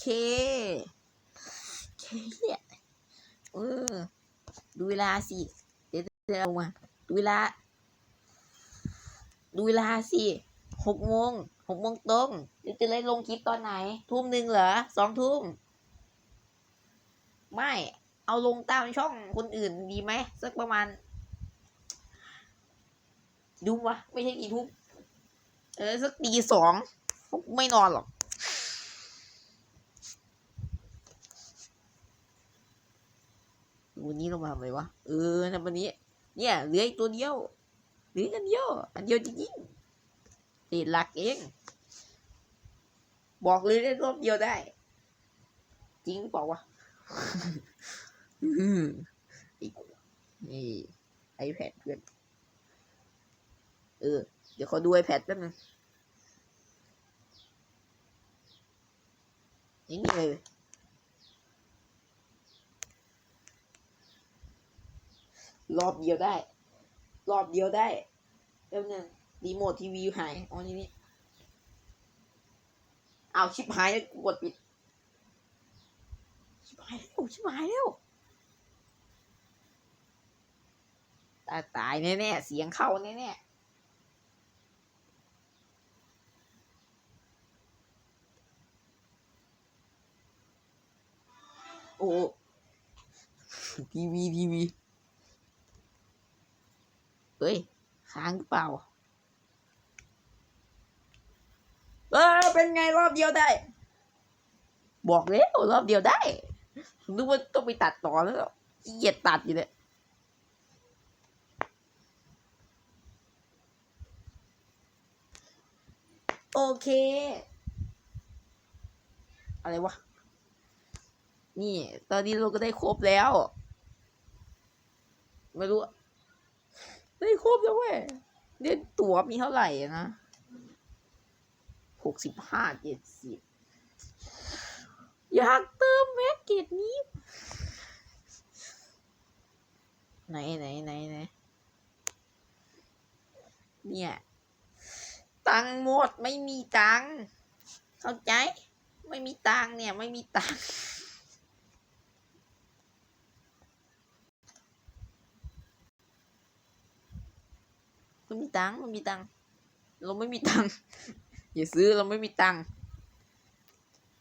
เค เคเนี่ยเออ ดูเวลาสิ เดี๋ยวจะเอามาดูเวลา ดูเวลาสิหกโมงหกโมงตรงเดี๋ยวจะเลยลงคลิปตอนไหน ทุ่มหนึ่งเหรอสองทุ่ม ไม่ เอาลงตามช่องคนอื่นดีไหมสักประมาณ ดูวะ ไม่ใช่กี่ทุ่มเออ สักตีสอง ไม่นอนหรอก วันนี้เรามาทำอะไรวะ เออนะวันนี้ เนี่ยเหลืออีกตัวเดียวเหลืออันเดียว อันเดียวจริงๆติดหลักเอง บอกเลยได้รอบเดียวได้ จริงหรือเปล่าวะอืมอีกนี่ไอแพดเพื่อน เออ เดี๋ยวขอดูไอแพดแป๊บนึงนี่นี่เลย รอบเดียวได้ รอบเดียวได้แป๊บนึงรีโมททีวีหายอ๋อนี่นี่เอาชิบหายแล้วกดปิด ชิบหายแล้วชิบหายแล้วตายตายแน่ๆเสียงเข้าแน่ๆโอ้ทีวีทีวี เฮ้ยค้างหรือเปล่า เออเป็นไงรอบเดียวได้ บอกแล้วรอบเดียวได้ผมนึกว่าต้องไปตัดต่อแล้วขี้เกียจตัดอยู่เนี่ยโอเค อะไรวะ นี่ ตอนนี้เราก็ได้ครบแล้ว ไม่รู้ ได้ครบแล้วเว้ยเล่นตั๋วมีเท่าไหร่นะหกสิบห้าเจ็ดสิบอยากเติมแม็กเกตนี้ ไหนไหนไหนไหนเนี่ย ตังหมดไม่มีตัง เข้าใจ ไม่มีตังเนี่ย ไม่มีตัง ไม่มีตังค์ไม่มีตังค์เราไม่มีตังค์อย่าซื้อเราไม่มีตังค์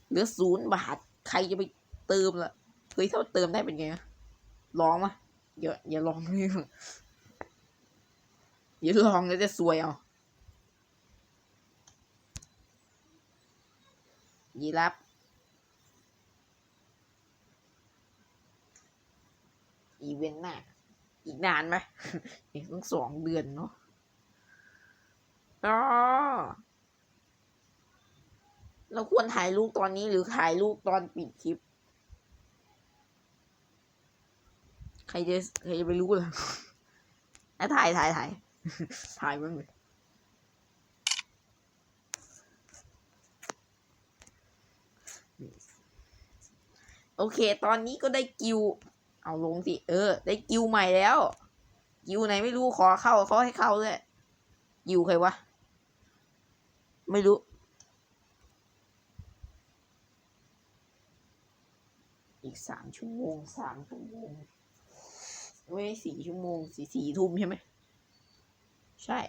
เหลือศูนย์บาทใครจะไปเติมล่ะเฮ้ยถ้าเติมได้เป็นไงลองมาอย่าอย่าลองเลยอย่าลองแล้วจะซวยเอายีรับอีเวนต์หน้าอีกนานไหมอีกตั้งสองเดือนเนาะ เราควรถ่ายรูปตอนนี้หรือถ่ายรูปตอนปิดคลิป ใครจะใครจะไปรู้ล่ะอะถ่ายถ่ายถ่ายถ่ายมันเลยโอเค ตอนนี้ก็ได้กิว เอาลงสิ เออ ได้กิวใหม่แล้ว กิวไหนไม่รู้ขอเข้าเขาให้เข้าด้วยกิวใครวะ ไม่รู้ อีกสามชั่วโมงสามชั่วโมงไม่สี่ชั่วโมงสี่สี่ทุ่มใช่ไหม ใช่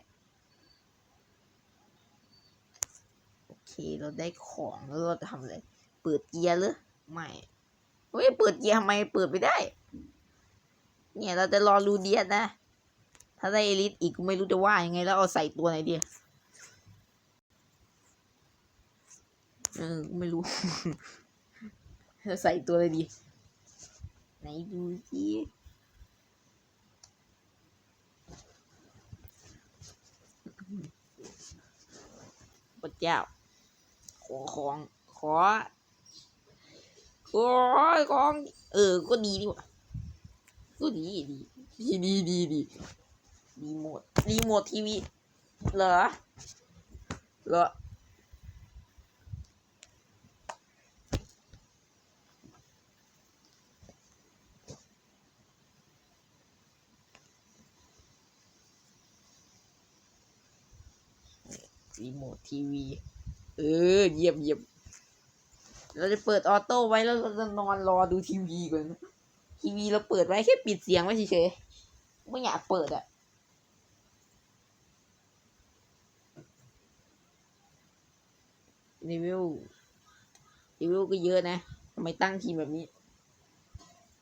โอเค เราได้ของแล้วเราจะทำอะไร เปิดเกียร์หรือไม่เฮ้ยเปิดเกียร์ทำไมเปิดไม่ได้ เนี่ยเราจะรอรูเดียนะ ถ้าได้เอลิทอีกก็ไม่รู้จะว่ายังไงแล้วเอาใส่ตัวไหนดี เออ ไม่รู้ จะใส่ตัวอะไรดี ไหนดูสิพระเจ้า ขอของ ขอขอของ เออ ก็ดีดีว่ะก็ดีดีดีดีดีดีรีโมทรีโมททีวี เหรอ เหรอ รีโมททีวี เออ เยี่ยมเยี่ยมเราจะเปิดออโต้ไว้แล้วเราจะนอนรอดูทีวีก่อนทีวีเราเปิดไว้แค่ปิดเสียงไว้เฉยๆไม่อยากเปิดอะรีวิวรีวิวก็เยอะนะทำไมตั้งทีมแบบนี้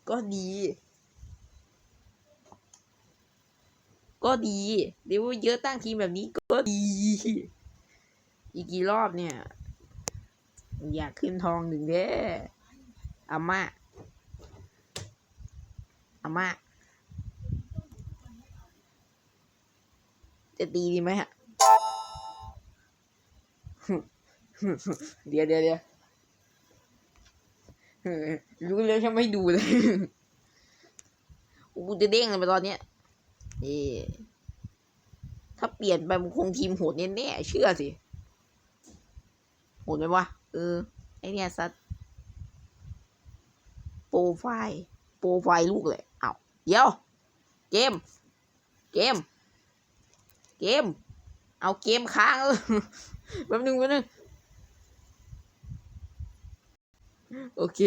ก็ดี ก็ดีรีวิวเยอะตั้งทีมแบบนี้ก็ดี อีกกี่รอบเนี่ย อยากขึ้นทองหนึ่งเด้อาม่าอาม่าจะตีดีไหมฮะ เดี๋ยวเดี๋ยวเดี๋ยวรู้แล้วฉันไม่ดูเลยกูจะเด้งเลยไปตอนเนี้ยเอถ้าเปลี่ยนไปมันคงทีมโหดแน่ๆเชื่อสิ ดไหมวะเออไอเนี่ยซัดโปรไฟล์โปรไฟล์ลูกเลยเอาเดี๋ยว เกม เกม เกม เอาเกมค้างแล้วแป๊บนึงแป๊บนึงโอเค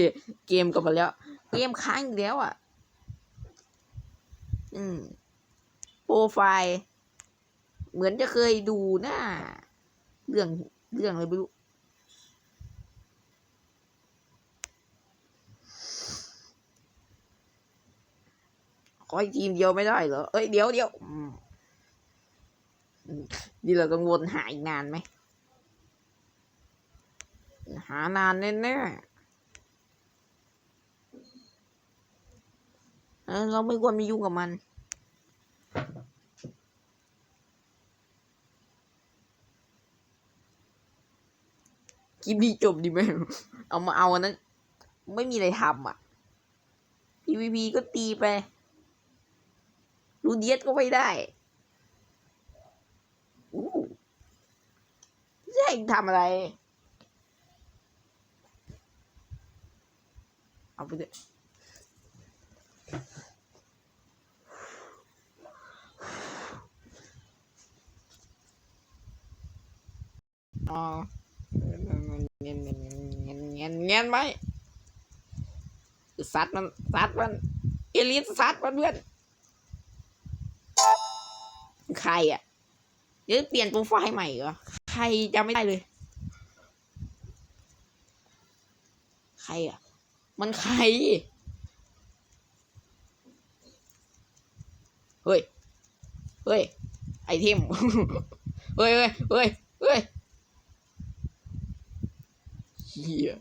เกมกลับมาแล้ว เกมค้างอีกแล้วอะ อืม โปรไฟล์ เหมือนจะเคยดูหน้า เรื่อง เรื่องอะไรไม่รู้ ขออีกทีมเดียวไม่ได้เหรอ เอ้ยเดี๋ยวเดี๋ยวนี่เราต้องวนหาอีกนานไหม หานานแน่ๆเออเราไม่ควรไปยุ่งกับมันคลิปนี้จบดีไหม เอามาเอาอันนั้น ไม่มีอะไรทำอะ PVP ก็ตีไปูเดียสก็ไม่ได้อู้จะให้ทำอะไร เอาไปเถอะอ๋อเงี้ยเงี้ยเงี้ยเงี้ยเงี้ยไหมซัดมันซัดมันเอลิสซัดมันเพื่อน ใครอะเดี๋ยวเปลี่ยนโปรไฟล์ใหม่เหรอ ใครจำไม่ได้เลย ใครอะ มันใคร เฮ้ย เฮ้ย ไอเทม เฮ้ย เฮ้ย เฮ้ย เฮ้ยเฮีย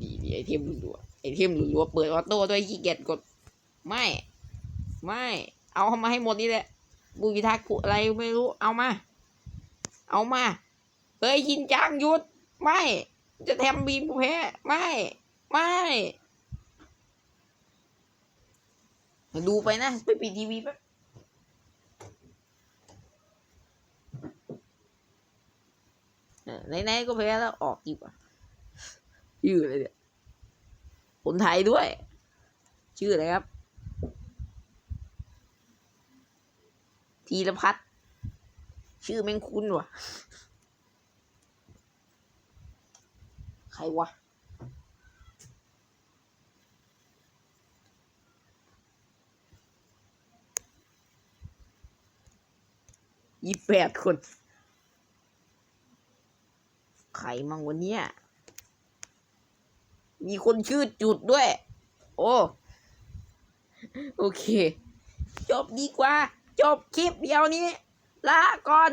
ดีดีไอเทมรัวไอเทมรัวเปิดออโต้ด้วยขี้เกียจกด ไม่ ไม่ เอาเข้ามาให้หมดนี่แหละ บูกิทากุอะไรไม่รู้ เอามา เอามา เฮ้ยยินจังยุด ไม่ จะแทมบีมกูแพ้ ไม่ ไม่ดูไปนะ ไปปิดทีวีแป๊บเออไหนๆก็แพ้แล้วออกดีกว่าชื่ออะไรเนี่ยคนไทยด้วย ชื่ออะไรครับ ธีรพัฒน์ชื่อแม่งคุ้นว่ะ ใครวะยี่แปดคน ใครมั่งวันเนี้ยมีคนชื่อจุดด้วย โอ้ โอเค จบดีกว่า จบคลิปเดียวนี้ ลาก่อน